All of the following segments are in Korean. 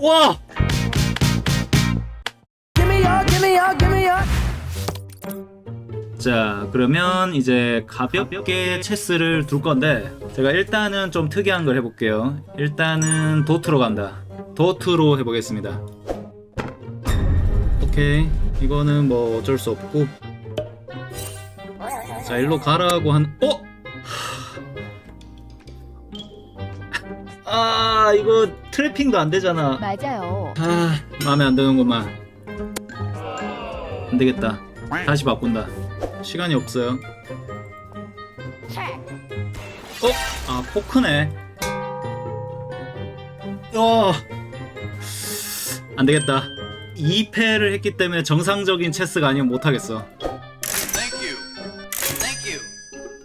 와! 자, 그러면 이제 가볍게 체스를 둘 건데 제가 일단은 좀 특이한 걸 해볼게요. 일단은 도트로 간다. 도트로 해보겠습니다. 오케이. 이거는 뭐 어쩔 수 없고. 자, 일로 가라고 한, 어? 아, 이거 트래핑도 안 되잖아. 맞아요. 아, 마음에 안 드는구만. 안 되겠다. 다시 바꾼다. 시간이 없어요. 어? 아, 포크네. 어. 안 되겠다. 2패를 했기 때문에 정상적인 체스가 아니면 못 하겠어.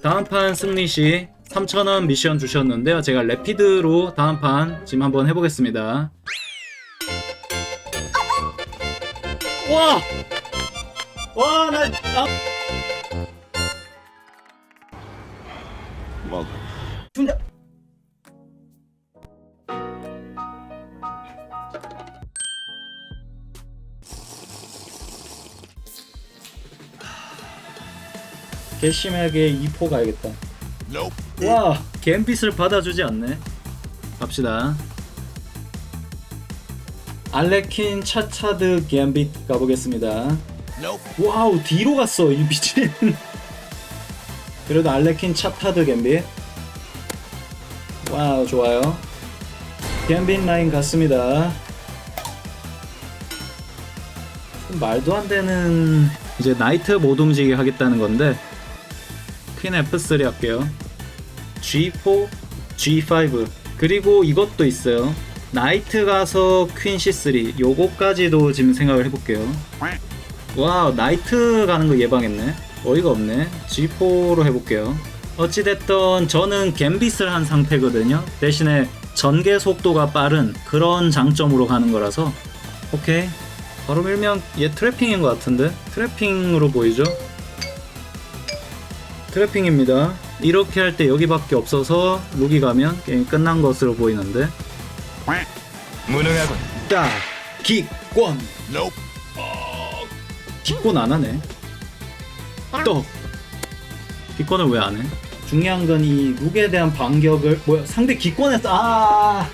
다음 판 승리 시 3,000원 미션 주셨는데요. 제가 래피드로 다음 판 지금 한번 해보겠습니다. 와! 와, 나, 나. 준다. 괘씸하게 2포 가야겠다. 와, 갬빗을 받아주지 않네. 갑시다. 알레킨 차차드 갬빗 가보겠습니다. 와우 뒤로 갔어 이 미친. 그래도 알레킨 차타드 갬빗. 와우 좋아요. 갬빗 라인 갔습니다. 좀 말도 안 되는 이제 나이트 못 움직이게 하겠다는 건데 퀸 F3 할게요 G4 G5 그리고 이것도 있어요. 나이트 가서 퀸 C3 요거까지도 지금 생각을 해볼게요. 와 나이트 가는 거 예방했네. 어이가 없네. G4로 해볼게요. 어찌됐던 저는 갬빗을 한 상태거든요. 대신에 전개 속도가 빠른 그런 장점으로 가는 거라서. 오케이. 바로 밀면 얘 트래핑인 것 같은데? 트래핑으로 보이죠? 트래핑입니다 이렇게 할 때 여기밖에 없어서 룩이 가면 게임 끝난 것으로 보이는데 무능하군. 딱 기권 기권 안 하네. 또 기권을 왜 안 해? 중요한 건 이 룩에 대한 반격을 뭐야 상대 기권에서 아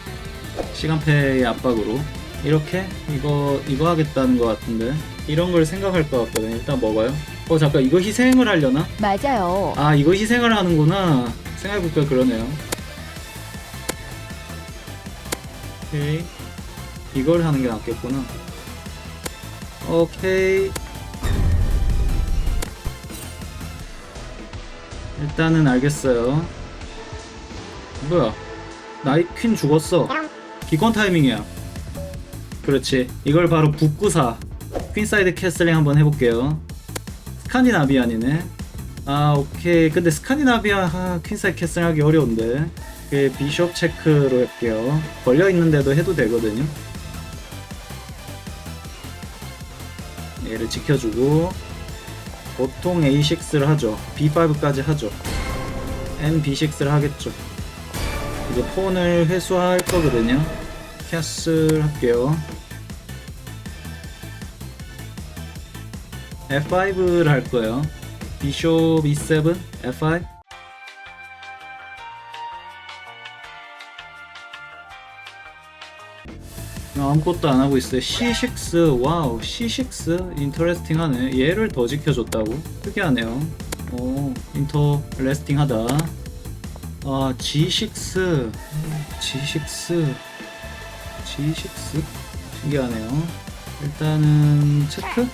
시간패의 압박으로 이렇게 이거 이거 하겠다는 것 같은데 이런 걸 생각할 것 같거든. 일단 먹어요. 어 잠깐 이거 희생을 하려나? 맞아요. 아 이거 희생을 하는구나. 생각해보니까 그러네요. 오케이 이걸 하는 게 낫겠구나. 오케이. 일단은 알겠어요. 뭐야? 나이 퀸 죽었어. 기권 타이밍이야. 그렇지. 이걸 바로 북구사 퀸사이드 캐슬링 한번 해볼게요. 스칸디나비안이네. 아 오케이. 근데 스칸디나비안 아, 퀸사이드 캐슬링 하기 어려운데. 그 비숍 체크로 할게요. 걸려 있는데도 해도 되거든요. 얘를 지켜주고 보통 A6를 하죠. B5까지 하죠. NB6를 하겠죠. 이제 폰을 회수할 거거든요. 캐슬 할게요. F5를 할 거예요. 비숍 E7, F5. 아무것도 안 하고 있어요. C6 와우 C6 인터레스팅 하네. 얘를 더 지켜줬다고? 특이하네요. 오 인터레스팅 하다. 아 G6 G6 G6 신기하네요. 일단은 체크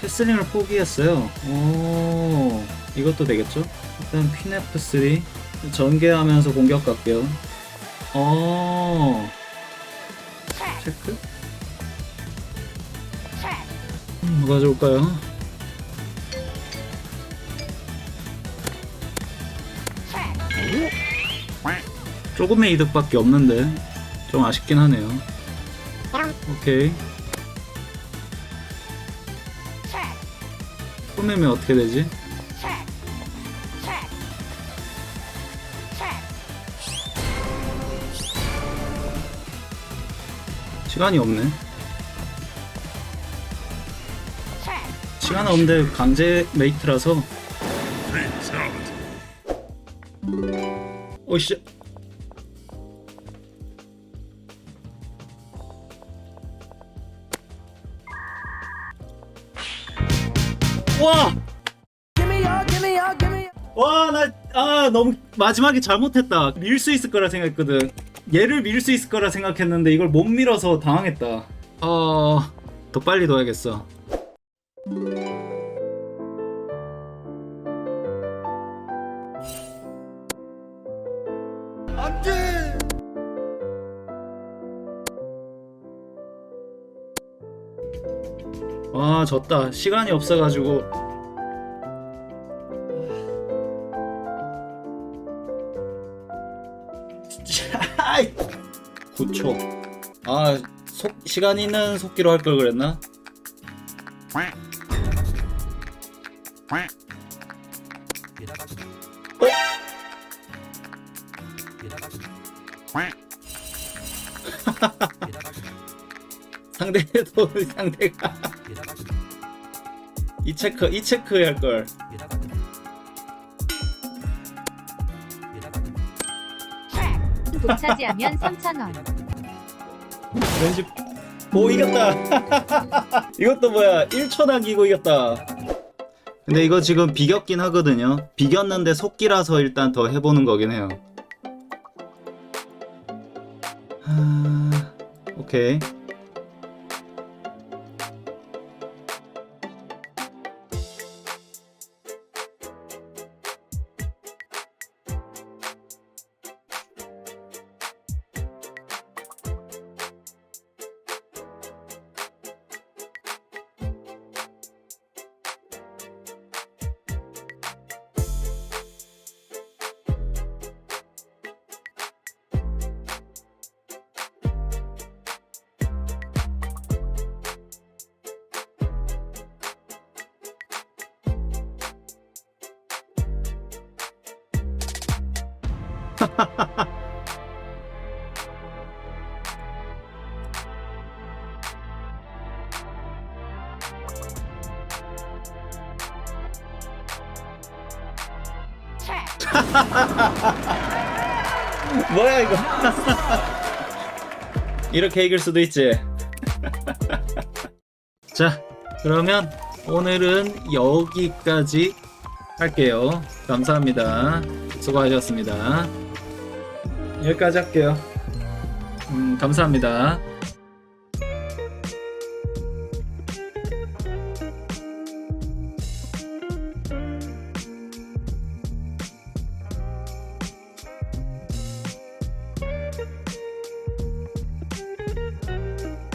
캐슬링을 포기했어요. 오 이것도 되겠죠? 일단 퀸 F3 전개하면서 공격 갈게요. 어 체크? 음, 뭐가 좋을까요? 조금의 이득밖에 없는데 좀 아쉽긴 하네요. 오케이. 꾸미면 어떻게 되지? 시간이 없네. 시간 없는데 강제 메이트라서. 오씨. 아, 너무 마지막에 잘못했다. 밀 수 있을 거라 생각했거든. 얘를 밀 수 있을 거라 생각했는데 이걸 못 밀어서 당황했다. 어, 더 빨리 둬야겠어. 와, 졌다. 시간이 없어가지고. 아이 9초 아 속, 시간 있는 속기로 할 걸 그랬나? 어? 상대도 상대가 이 체크 이 체크 할걸 독차지하면 3,000원. 왠지 오 이겼다. 이것도 뭐야? 1초 남기고 이겼다. 근데 이거 지금 비겼긴 하거든요. 비겼는데 속기라서 일단 더 해보는 거긴 해요. 하... 오케이 뭐야 이거? 이렇게 이길 수도 있지. 자 그러면 오늘은 여기까지 할게요. 감사합니다. 수고하셨습니다 여기까지 할게요. 음, 감사합니다